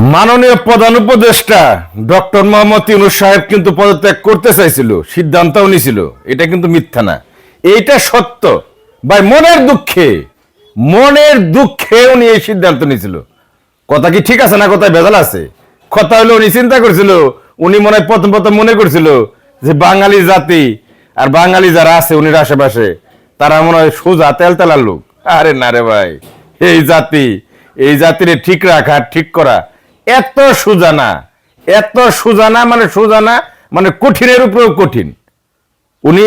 মাননীয় প্রধান উপদেষ্টা ডক্টর মোহাম্মদ ইউনুস সাহেব কিন্তু পদত্যাগ করতে চাইছিল, সিদ্ধান্তও নিছিল এটা কিন্তু মিথ্যা না। এইটা সত্য। ভাই, মনের দুঃখে মনের দুঃখে উনি এই সিদ্ধান্ত নিয়েছিল। কথা কি ঠিক আছে না কথায় ভেজাল আছে? কথা হলো উনি চিন্তা করছিল, উনি মনে হয় প্রথম প্রথম মনে করছিল যে বাঙালি জাতি আর বাঙালি যারা আছে উনির আশেপাশে, তারা মনে হয় সোজা তেল তেলার লোক। আরে না রে ভাই, এই জাতি, এই জাতির ঠিক রাখা, ঠিক করা এত সুজানা, এত সোজা না মানে সুজানা মানে কঠিনের উপরেও কঠিন। উনি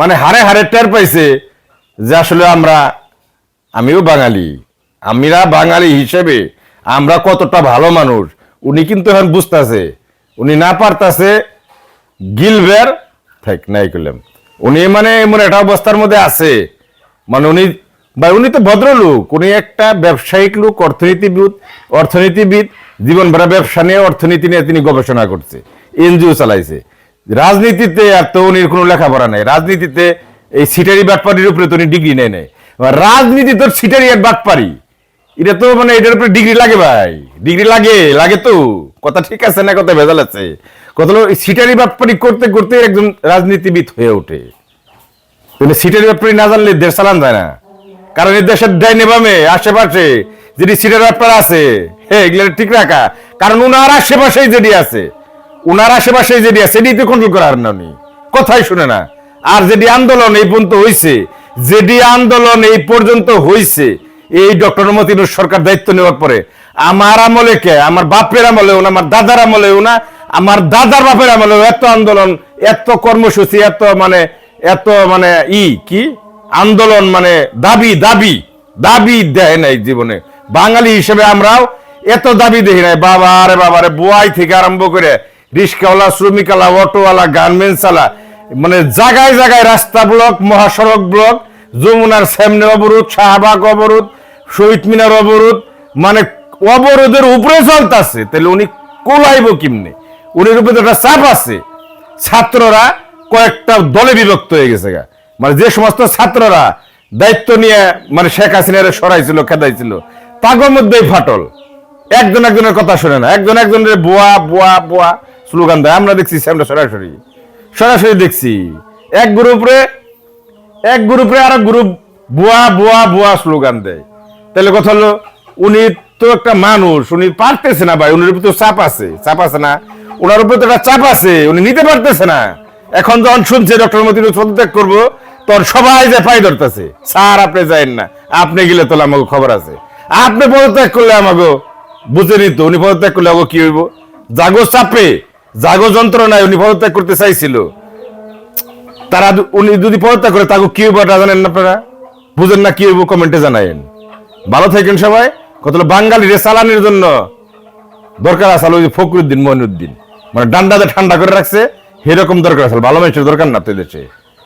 মানে হারে হারে টের পাইছে যে আসলে আমরা, আমিও বাঙালি, আমিরা বাঙালি হিসেবে আমরা কতটা ভালো মানুষ। উনি কিন্তু এখন বুঝতেছে, উনি না পারতাছে গিলবের থাক, নাই করলাম। উনি মানে এমন একটা অবস্থার মধ্যে আছে মানে উনি, ভাই, উনি তো ভদ্রলোক, উনি একটা ব্যবসায়িক লোক, অর্থনীতিবিদ অর্থনীতিবিদ জীবন ভরা ব্যবসা নিয়ে অর্থনীতি নিয়ে তিনি গবেষণা করছে, এনজিও চালাইছে। রাজনীতিতে আর তো উনির কোনো লেখাপড়া নেই। রাজনীতিতে এই সিটারি বাটপারির উপরে তো উনি ডিগ্রি নেয় নেই। রাজনীতি তোর সিটারি আর বাটপারি এটা তো মানে এটার উপরে ডিগ্রি লাগে ভাই। ডিগ্রি লাগে লাগে তো। কথা ঠিক আছে না কথা ভেজাল আছে? কথা হলো সিটারি বাটপারি করতে করতে একজন রাজনীতিবিদ হয়ে ওঠে। সিটের ব্যাপারে না জানলে দেশ চালান যায় না। কারণ এই দেশের ডাইনে বামে আশেপাশে যেটি সিটের ব্যাপার আছে হ্যাঁ এগুলো ঠিক রাখা। কারণ উনার আশেপাশেই যেটি আছে, উনার আশেপাশেই যেটি আছে সেটি তো কন্ট্রোল করার না উনি। কথাই শুনে না। আর যেটি আন্দোলন এই পর্যন্ত হয়েছে যেটি আন্দোলন এই পর্যন্ত হয়েছে এই ডক্টর মতিনুর সরকার দায়িত্ব নেওয়ার পরে, আমার আমলে কে? আমার বাপের আমলে না, আমার দাদার আমলে না, আমার দাদার বাপের আমলে এত আন্দোলন, এত কর্মসূচি, এত মানে এত মানে ই, কি? আন্দোলন মানে দাবি দাবি দাবি দেয় নাই জীবনে। বাঙালি হিসেবে আমরাও এত দাবি দেখি নাই। বাবা রে বাবা রে বুয়াই থেকে আরম্ভ করে রিক্সাওয়ালা শ্রমিকালা অটোওয়ালা, গার্মেন্টস আলা মানে জায়গায় জায়গায় রাস্তা ব্লক, মহাসড়ক ব্লক, যমুনার সামনে অবরোধ, শাহবাগ অবরোধ, শহীদ মিনার অবরোধ মানে অবরোধের উপরে চলতেছে। তাহলে উনি কোলাইব কিমনে? উনির উপরে একটা চাপ আছে। ছাত্ররা কয়েকটা দলে বিভক্ত হয়ে গেছে গা। মানে যে সমস্ত ছাত্ররা দায়িত্ব নিয়ে মানে শেখ হাসিনার সরাইছিল, খেদাইছিল তাগর মধ্যেই ফাটল। একজন একজনের কথা শুনে না, একজন একজনের বোয়া বোয়া বোয়া স্লোগান দেয়। আমরা দেখছি আমরা সরাসরি। সরাসরি দেখছি, এক গ্রুপরে, এক গ্রুপে আর গ্রুপ বুয়া বুয়া বুয়া স্লোগান দেয়। তাহলে কথা হলো, উনি তো একটা মানুষ, উনি পারতেছে না ভাই, উনির উপর তো চাপ আছে। চাপ আছে না ওনার উপর তো একটা চাপ আছে, উনি নিতে পারতেছে না। এখন যখন শুনছে, ডক্টর মতিন পদত্যাগ করব তোর সবাই যে পাই ধরতেছে, স্যার আপনি যাইন না, আপনি গেলে তো আমাকে খবর আছে। আপনি পদত্যাগ করলে আমাকে বুঝে নিত উনি পদত্যাগ করলে আমাকে কি হইব? জাগো চাপে, জাগো যন্ত্রণায় উনি পদত্যাগ করতে চাইছিল। তারা উনি যদি পদত্যাগ করে, তাকে কি হইব এটা জানেন আপনারা? বুঝেন না কি হইব, কমেন্টে জানায়েন। ভালো থাকেন সবাই কত হলো বাঙালিরে চালানির জন্য দরকার আসলে ওই যে ফখরুদ্দিন মইনুদ্দিন মানে ডান্ডাতে ঠান্ডা করে রাখছে, সেরকম দরকার আসলে ভালো মানুষের দরকার না তো দেশে